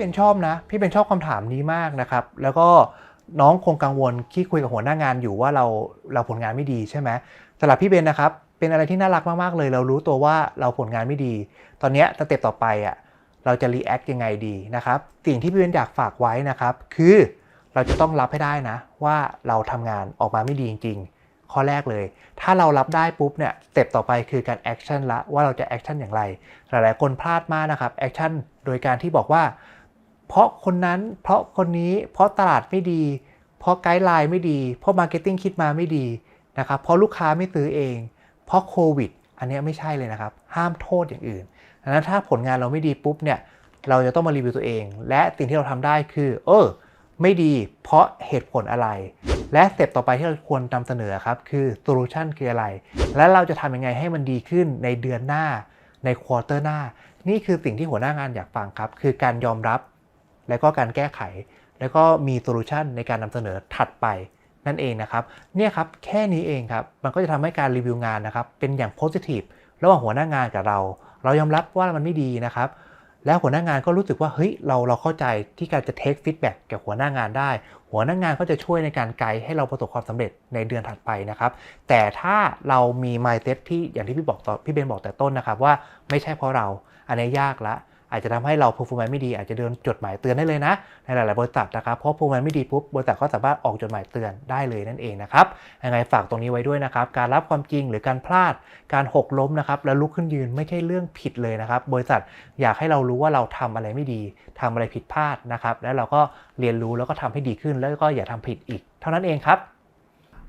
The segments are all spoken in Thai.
เป็นชอบนะ พี่เป็นชอบคำถามนี้มากนะครับ แล้วก็น้องคงกังวลที่คุยกับหัวหน้างานอยู่ว่าเราเราผลงานไม่ดีใช่ไหมสำหรับพี่เบนนะครับ เป็นอะไรที่น่ารักมากๆเลย เรารู้ตัวว่าเราผลงานไม่ดี ตอนนี้สเต็ปต่อไปอะเราจะรีแอคยังไงดีนะครับ สิ่งที่พี่เบนอยากฝากไว้นะครับ คือเราจะต้องรับให้ได้นะ ว่าเราทำงานออกมาไม่ดีจริง ๆ ข้อแรกเลย ถ้าเรารับได้ปุ๊บเนี่ยสเต็ปต่อไปคือการแอคชั่นละว่าเราจะแอคชั่นอย่างไร หลายๆคนพลาดมากนะครับแอคชั่นโดยการที่บอกว่า เพราะคนนั้นเพราะคนนี้เพราะตลาดไม่ดี เพราะไกด์ไลน์ไม่ดี เพราะมาร์เก็ตติ้งคิดมาไม่ดีนะครับเพราะลูกค้าไม่ซื้อเอง เพราะโควิด อันนี้ไม่ใช่เลยนะครับ ห้ามโทษอย่างอื่นดังนั้นถ้าผลงานเราไม่ดีปุ๊บเนี่ยเราจะต้องมารีวิวตัวเอง และสิ่งที่เราทำได้คือ เออ ไม่ดีเพราะเหตุผลอะไร และสเต็ปต่อไปที่เราควรนำเสนอครับ คือโซลูชันคืออะไร และเราจะทำยังไงให้มันดีขึ้นในเดือนหน้า ในควอเตอร์หน้า นี่คือสิ่งที่หัวหน้างานอยากฟังครับ คือการยอมรับ แล้วก็การแก้ไข แล้วก็มีโซลูชันในการนำเสนอถัดไปนั่นเองนะครับเนี่ยครับแค่นี้เองครับมันก็จะทำให้การรีวิวงานนะครับเป็นอย่างโพ i ิทีฟระหว่างหัวหน้างานกับเรา เรายอมรับว่ามันไม่ดีนะครับแล้วหัวหน้างานก็รู้สึกว่าเฮ้ยเราเราเข้าใจที่การจะเทคฟีดแบ็กกับหัวหน้างานได้ หัวหน้างานก็จะช่วยในการไกด์ให้เราประสบความสำเร็จในเดือนถัดไปนะครับแต่ถ้าเรามี mindset ที่อย่างที่พี่บอกต่อพี่เบนบอกแต่ต้นนะครับว่าไม่ใช่เพราะเราอันนี้ยากละ อาจจะทำให้เรา performance ไม่ดีอาจจะเดินจดหมายเตือนได้เลยนะ ในหลาย ๆ บริษัทนะครับเพราะ performance ไม่ดีปุ๊บบริษัทก็สามารถออกจดหมายเตือนได้เลยนั่นเองนะครับยังไงฝากตรงนี้ไว้ด้วยนะครับ การรับความจริงหรือการพลาดการหกล้มนะครับแล้วลุกขึ้นยืนไม่ใช่เรื่องผิดเลยนะครับ บริษัทอยากให้เรารู้ว่าเราทำอะไรไม่ดีทำอะไรผิดพลาดนะครับ แล้วเราก็เรียนรู้แล้วก็ทำให้ดีขึ้น แล้วก็อย่าทำผิดอีก เท่านั้นเองครับ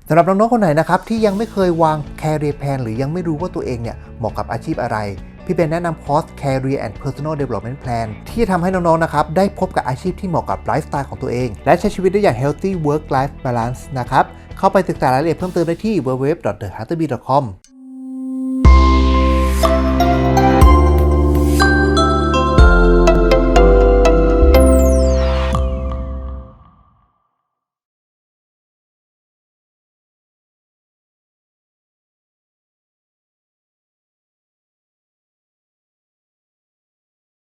สำหรับน้องๆคนไหนนะครับที่ยังไม่เคยวาง career plan หรือยังไม่รู้ว่าตัวเองเนี่ยเหมาะกับอาชีพอะไร พี่เบนแนะนำคอร์ส Career and Personal Development Plan ที่จะทำให้น้องๆ นะครับ ได้พบกับอาชีพที่เหมาะกับไลฟ์สไตล์ของตัวเอง และใช้ชีวิตได้อย่าง healthy work life balance นะครับ เข้าไปศึกษารายละเอียดเพิ่มเติมได้ที่ www.thehunterbee.com